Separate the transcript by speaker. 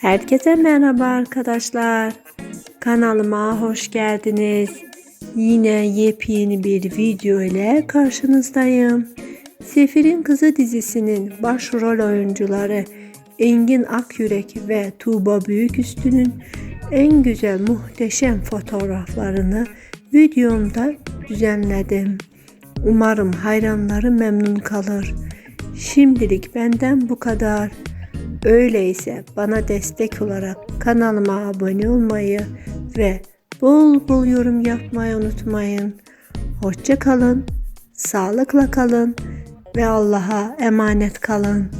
Speaker 1: Herkese merhaba arkadaşlar. Kanalıma hoş geldiniz. Yine yepyeni bir video ile karşınızdayım. Sefir'in Kızı dizisinin başrol oyuncuları Engin Akyürek ve Tuğba Büyüküstü'nün en güzel muhteşem fotoğraflarını videomda düzenledim. Umarım hayranları memnun kalır. Şimdilik benden bu kadar. Öyleyse bana destek olarak kanalıma abone olmayı ve bol bol yorum yapmayı unutmayın. Hoşça kalın, sağlıkla kalın ve Allah'a emanet kalın.